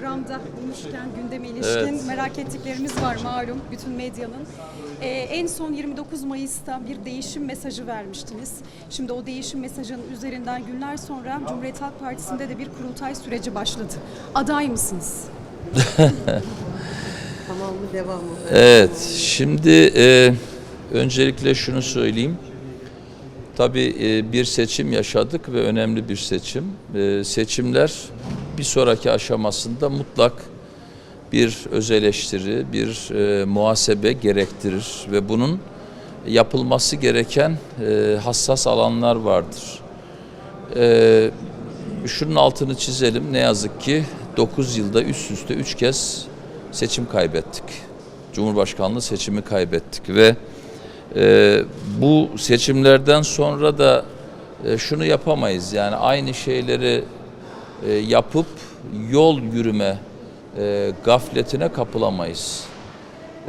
programda bulmuşken gündeme ilişkin Evet. merak ettiklerimiz var malum bütün medyanın. Ee, en son 29 Mayıs'ta bir değişim mesajı vermiştiniz. Şimdi o değişim mesajının üzerinden günler sonra Cumhuriyet Halk Partisi'nde de bir kurultay süreci başladı. Aday mısınız? Tamam mı devam mı? Evet, şimdi e, öncelikle şunu söyleyeyim. Tabii e, bir seçim yaşadık ve önemli bir seçim. E, seçimler bir sonraki aşamasında mutlak bir öz eleştiri, bir e, muhasebe gerektirir ve bunun yapılması gereken e, hassas alanlar vardır. E, şunun altını çizelim. Ne yazık ki 9 yılda üst üste 3 kez seçim kaybettik. Cumhurbaşkanlığı seçimi kaybettik ve e, bu seçimlerden sonra da e, şunu yapamayız. Yani aynı şeyleri e, yapıp yol yürüme e, gafletine kapılamayız.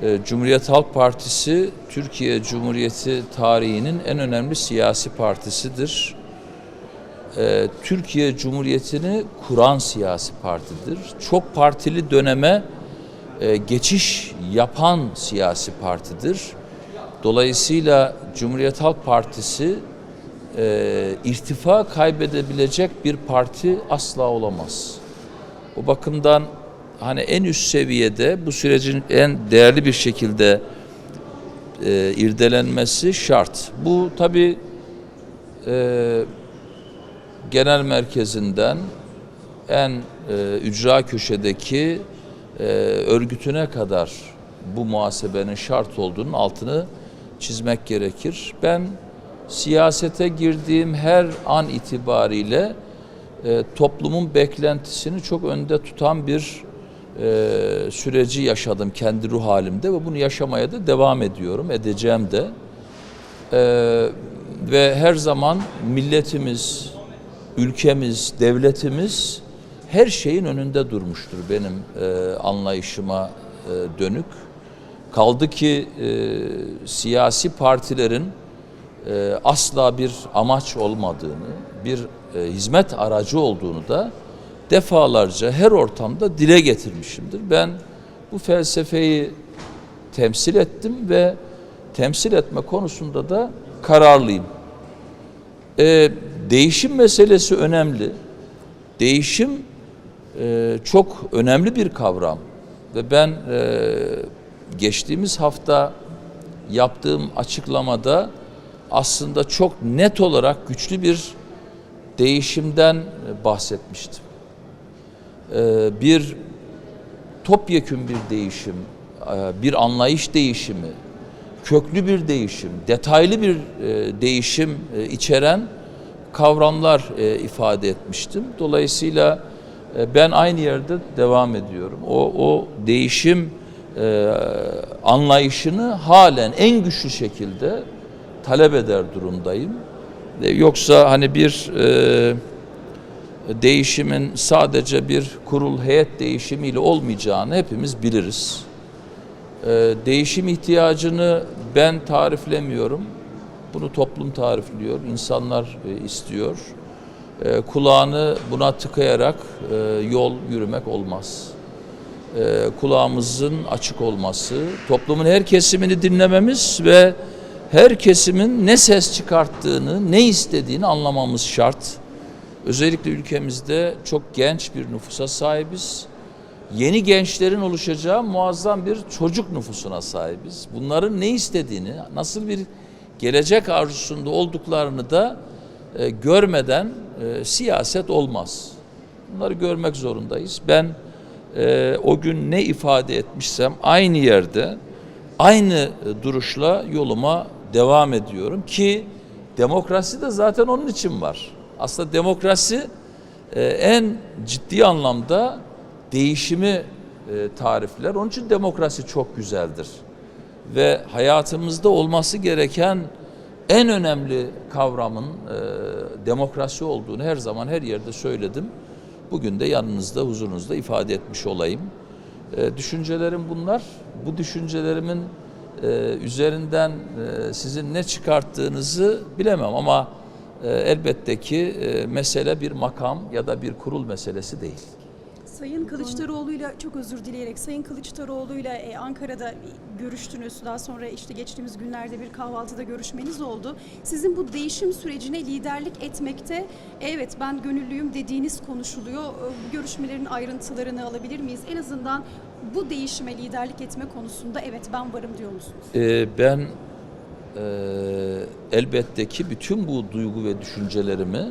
E, Cumhuriyet Halk Partisi Türkiye Cumhuriyeti tarihinin en önemli siyasi partisidir. Türkiye Cumhuriyeti'ni kuran siyasi partidir. Çok partili döneme geçiş yapan siyasi partidir. Dolayısıyla Cumhuriyet Halk Partisi e, irtifa kaybedebilecek bir parti asla olamaz. O bakımdan hani en üst seviyede bu sürecin en değerli bir şekilde e, irdelenmesi şart. Bu tabi genel merkezinden en e, ücra köşedeki e, örgütüne kadar bu muhasebenin şart olduğunun altını çizmek gerekir. Ben siyasete girdiğim her an itibariyle e, toplumun beklentisini çok önde tutan bir e, süreci yaşadım kendi ruh halimde ve bunu yaşamaya da devam ediyorum, edeceğim de. E, ve her zaman milletimiz, ülkemiz, devletimiz her şeyin önünde durmuştur benim e, anlayışıma e, dönük. Kaldı ki e, siyasi partilerin e, asla bir amaç olmadığını, bir e, hizmet aracı olduğunu da defalarca her ortamda dile getirmişimdir. Ben bu felsefeyi temsil ettim ve temsil etme konusunda da kararlıyım. E, değişim meselesi önemli. Değişim e, çok önemli bir kavram ve ben e, geçtiğimiz hafta yaptığım açıklamada aslında çok net olarak güçlü bir değişimden bahsetmiştim. E, bir topyekün bir değişim, e, bir anlayış değişimi, köklü bir değişim, detaylı bir e, değişim e, içeren kavramlar e, ifade etmiştim. Dolayısıyla e, ben aynı yerde devam ediyorum. O, o değişim e, anlayışını halen en güçlü şekilde talep eder durumdayım. E, yoksa hani bir e, değişimin sadece bir kurul heyet değişimiyle olmayacağını hepimiz biliriz. E, değişim ihtiyacını ben tariflemiyorum. Bunu toplum tarifliyor, insanlar e, istiyor. E, kulağını buna tıkayarak e, yol yürümek olmaz. E, kulağımızın açık olması, toplumun her kesimini dinlememiz ve her kesimin ne ses çıkarttığını, ne istediğini anlamamız şart. Özellikle ülkemizde çok genç bir nüfusa sahibiz. Yeni gençlerin oluşacağı muazzam bir çocuk nüfusuna sahibiz. Bunların ne istediğini, nasıl bir gelecek arzusunda olduklarını da e, görmeden e, siyaset olmaz. Bunları görmek zorundayız. Ben e, o gün ne ifade etmişsem aynı yerde, aynı e, duruşla yoluma devam ediyorum ki demokrasi de zaten onun için var. Aslında demokrasi e, en ciddi anlamda değişimi e, tarifler. Onun için demokrasi çok güzeldir ve hayatımızda olması gereken en önemli kavramın e, demokrasi olduğunu her zaman her yerde söyledim. Bugün de yanınızda, huzurunuzda ifade etmiş olayım. Düşüncelerim bunlar. Bu düşüncelerimin e, üzerinden e, sizin ne çıkarttığınızı bilemem ama e, elbette ki e, mesele bir makam ya da bir kurul meselesi değil. Sayın Kılıçdaroğlu'yla çok özür dileyerek Sayın Kılıçdaroğlu'yla e, Ankara'da görüştünüz. Daha sonra işte geçtiğimiz günlerde bir kahvaltıda görüşmeniz oldu. Sizin bu değişim sürecine liderlik etmekte evet ben gönüllüyüm dediğiniz konuşuluyor. E, Bu görüşmelerin ayrıntılarını alabilir miyiz? En azından bu değişime liderlik etme konusunda evet ben varım diyor musunuz? Ee, ben e, elbette ki bütün bu duygu ve düşüncelerimi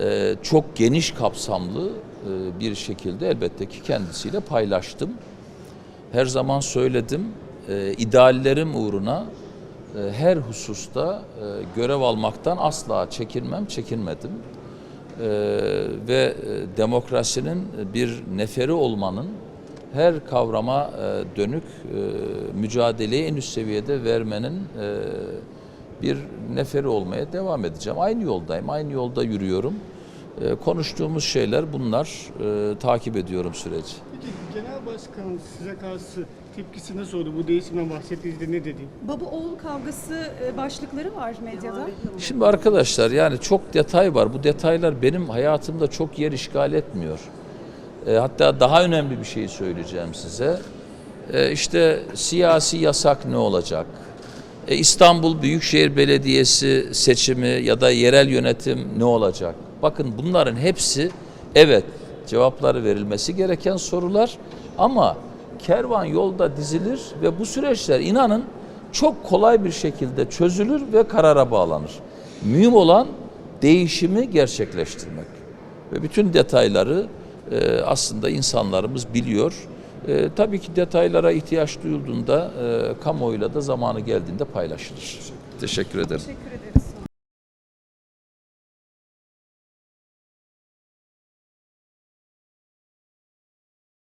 e, çok geniş kapsamlı bir şekilde elbette ki kendisiyle paylaştım. Her zaman söyledim, e, ideallerim uğruna e, her hususta e, görev almaktan asla çekinmem, çekinmedim. E, ve e, demokrasinin bir neferi olmanın her kavrama e, dönük e, mücadeleyi en üst seviyede vermenin e, bir neferi olmaya devam edeceğim. Aynı yoldayım, aynı yolda yürüyorum. E, konuştuğumuz şeyler bunlar. E, takip ediyorum süreci. Peki Genel Başkan size karşı tepkisi nasıl oldu? Bu değişimden bahsettiğinizde ne dedi? Baba oğul kavgası e, başlıkları var medyada. Şimdi arkadaşlar yani çok detay var. Bu detaylar benim hayatımda çok yer işgal etmiyor. E, hatta daha önemli bir şey söyleyeceğim size. E, işte siyasi yasak ne olacak? E, İstanbul Büyükşehir Belediyesi seçimi ya da yerel yönetim ne olacak? Bakın bunların hepsi evet cevapları verilmesi gereken sorular ama kervan yolda dizilir ve bu süreçler inanın çok kolay bir şekilde çözülür ve karara bağlanır. Mühim olan değişimi gerçekleştirmek. Ve bütün detayları e, aslında insanlarımız biliyor. E, tabii ki detaylara ihtiyaç duyulduğunda e, kamuoyuyla da zamanı geldiğinde paylaşılır. Teşekkür ederim. Teşekkür